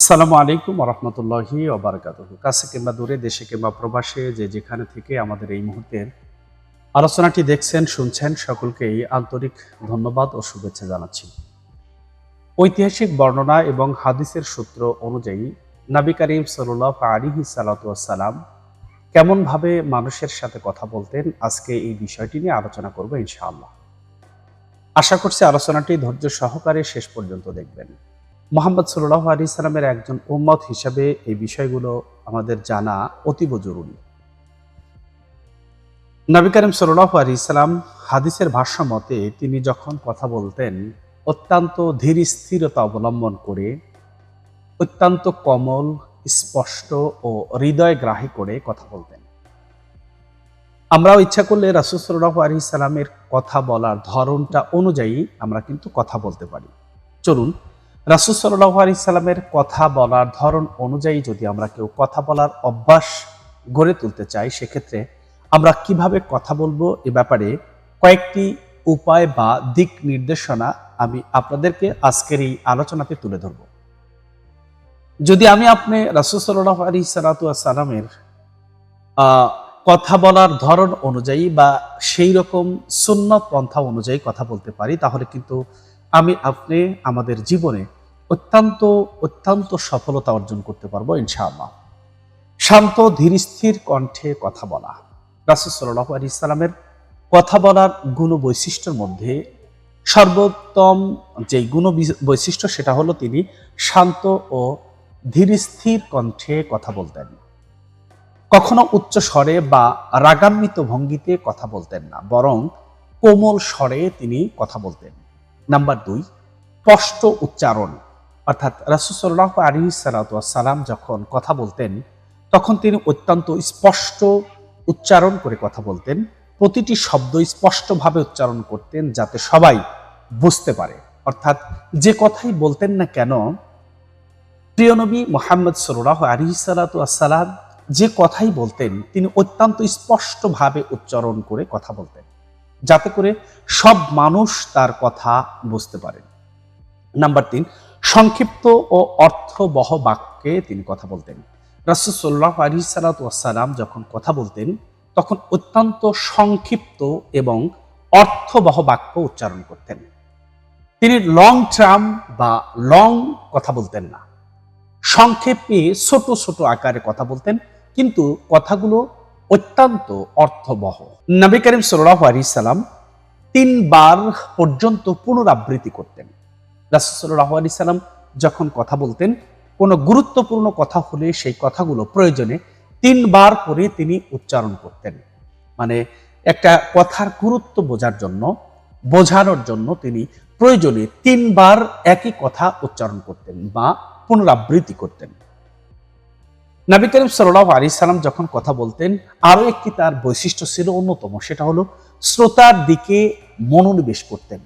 আসসালামু আলাইকুম রহমতুল্লাহি ওবরাকাত কাছে কিংবা দূরে, দেশে কিংবা প্রবাসে যে যেখানে থেকে আমাদের এই মুহূর্তের আলোচনাটি দেখছেন, শুনছেন, সকলকেই আন্তরিক ধন্যবাদ ও শুভেচ্ছা জানাচ্ছি। ঐতিহাসিক বর্ণনা এবং হাদিসের সূত্র অনুযায়ী নাবি করিম সাল্লাহ আলিহি সালাতাম কেমনভাবে মানুষের সাথে কথা বলতেন, আজকে এই বিষয়টি নিয়ে আলোচনা করব ইনশাআল্লাহ। আশা করছি আলোচনাটি ধৈর্য সহকারে শেষ পর্যন্ত দেখবেন। মোহাম্মদ সাল্লাহ আলি সাল্লামের একজন উম্মত হিসাবে এই বিষয়গুলো আমাদের জানা অতীব জরুরি। নবী করিম সাল্লাহ আলি সাল্লাম হাদিসের ভাষ্য মতে তিনি যখন কথা বলতেন, অত্যন্ত ধীর স্থিরতা অবলম্বন করে, অত্যন্ত কমল, স্পষ্ট ও হৃদয়গ্রাহী করে কথা বলতেন। আমরাও ইচ্ছা করলে রাসুল সাল্লাহ আলি সাল্লামের কথা বলার ধরনটা অনুযায়ী আমরা কিন্তু কথা বলতে পারি। চলুন রাসুল সাল্লাহ আলি সাল্লামের কথা বলার ধরন অনুযায়ী যদি আমরা কেউ কথা বলার অভ্যাস গড়ে তুলতে চাই, সেক্ষেত্রে আমরা কীভাবে কথা বলব এ ব্যাপারে কয়েকটি উপায় বা দিক নির্দেশনা আমি আপনাদেরকে আজকের এই আলোচনাতে তুলে ধরব। যদি আমি আপনি রাসুল সাল্লাহ আলী সালামের কথা বলার ধরন অনুযায়ী বা সেই রকম সুন্নত পন্থা অনুযায়ী কথা বলতে পারি, তাহলে কিন্তু আমি আপনি আমাদের জীবনে অত্যন্ত অত্যন্ত সফলতা অর্জন করতে পারব, ইনশাআল্লাহ। শান্ত, ধীর, স্থির কণ্ঠে কথা বলা। রাসুল আলি ইসলামের কথা বলার গুণ বৈশিষ্ট্যের মধ্যে সর্বোত্তম যে গুণ বৈশিষ্ট্য সেটা হলো তিনি শান্ত ও ধীর, স্থির কণ্ঠে কথা বলতেন। কখনো উচ্চ স্বরে বা রাগান্বিত ভঙ্গিতে কথা বলতেন না, বরং কোমল স্বরে তিনি কথা বলতেন। নাম্বার দুই, স্পষ্ট উচ্চারণ। অর্থাৎ রাসুসল্লাহ আলী সালাম যখন কথা বলতেন, তখন তিনি অত্যন্ত স্পষ্ট উচ্চারণ করে কথা বলতেন, প্রতিটি শব্দ স্পষ্টভাবে উচ্চারণ করতেন যাতে সবাই বুঝতে পারে। অর্থাৎ যে কথাই বলতেন না কেন, প্রিয় নবী মোহাম্মদ সল্লাহ আলী সালাম যে কথাই বলতেন, তিনি অত্যন্ত স্পষ্টভাবে উচ্চারণ করে কথা বলতেন। যাতে করে সব মানুষ তার কথা বুঝতে পারেন নাম্বার তিন, সংক্ষিপ্ত ও অর্থবহ বাক্যে তিনি কথা বলতেন। রাসুসল্লাহ আলী সালাতাম যখন কথা বলতেন, তখন অত্যন্ত সংক্ষিপ্ত এবং অর্থবহ বাক্য উচ্চারণ করতেন। তিনি লং ট্রাম বা লং কথা বলতেন না। সংক্ষেপে ছোট ছোট আকারে কথা বলতেন, কিন্তু কথাগুলো অত্যন্ত অর্থবহ। নবী করিম সাল্লাহ আলী সাল্লাম তিনবার পর্যন্ত পুনরাবৃত্তি করতেন। রাসুসাল্লাহ আলি সাল্লাম যখন কথা বলতেন, কোনো গুরুত্বপূর্ণ কথা হলে সেই কথাগুলো প্রয়োজনে তিনবার করে তিনি উচ্চারণ করতেন। মানে একটা কথার গুরুত্ব বোঝার জন্য, বোঝানোর জন্য তিনি প্রয়োজনে তিনবার একই কথা উচ্চারণ করতেন বা পুনরাবৃত্তি করতেন। নবী করিম সাল্লাহ আলী সাল্লাম যখন কথা বলতেন, আরও একটি তার বৈশিষ্ট্য ছিল অন্যতম, সেটা হলো শ্রোতার দিকে মনোনিবেশ করতেন।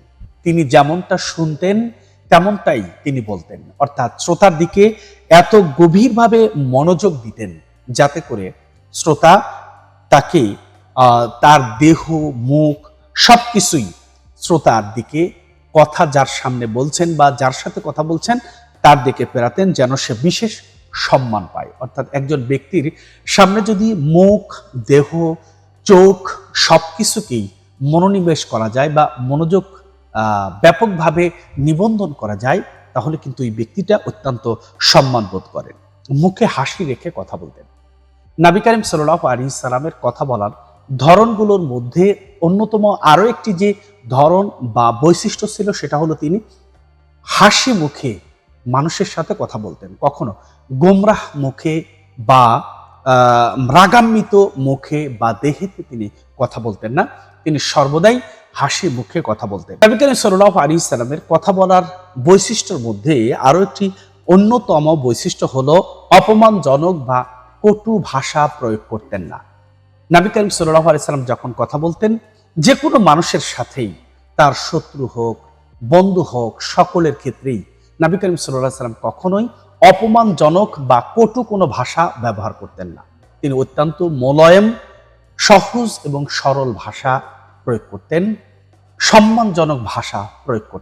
তিনি যেমনটা শুনতেন, তেমনটাই তিনি বলতেন। অর্থাৎ শ্রোতার দিকে এত গভীরভাবে মনোযোগ দিতেন যাতে করে শ্রোতা তাকে তার দেহ, মুখ সব কিছুই শ্রোতার দিকে কথা যার সামনে বলছেন বা যার সাথে কথা বলছেন, তার দিকে পেরাতেন যেন সে বিশেষ সম্মান পায়। অর্থাৎ একজন ব্যক্তির সামনে যদি মুখ, দেহ, চোখ সব কিছুকেই মনোনিবেশ করা যায় বা মনোযোগ ব্যাপকভাবে নিবন্ধন করা যায়, তাহলে কিন্তু এই ব্যক্তিটা অত্যন্ত সম্মান বোধ করেন। মুখে হাসি রেখে কথা বলতেন। নাবি করিম সাল্লাহ আলী সালামের কথা বলার ধরনগুলোর মধ্যে অন্যতম আরও একটি যে ধরন বা বৈশিষ্ট্য ছিল সেটা হলো তিনি হাসি মুখে মানুষের সাথে কথা বলতেন। কখনো গোমরাহ মুখে বা রাগান্বিত মুখে বা দেহেতে তিনি কথা বলতেন না। তিনি সর্বদাই হাসি মুখে কথা বলতেন। নবী করিম সাল্লাহ আলী ইসলামের কথা বলার বৈশিষ্ট্যর মধ্যে আরও একটি অন্যতম বৈশিষ্ট্য হলো অপমানজনক বা কটু ভাষা প্রয়োগ করতেন না। নবী করিম সাল্লাহ আলি সাল্লাম যখন কথা বলতেন, যে কোনো মানুষের সাথেই তার শত্রু হোক, বন্ধু হোক, সকলের ক্ষেত্রেই নবী করিম সাল্লাহ সাল্লাম কখনোই অপমানজনক বা কটু কোনো ভাষা ব্যবহার করতেন না। তিনি অত্যন্ত মোলয়েম, সহজ এবং সরল ভাষা প্রয়োগ করতেন, সম্মানজনক ভাষা প্রয়োগ করতেন।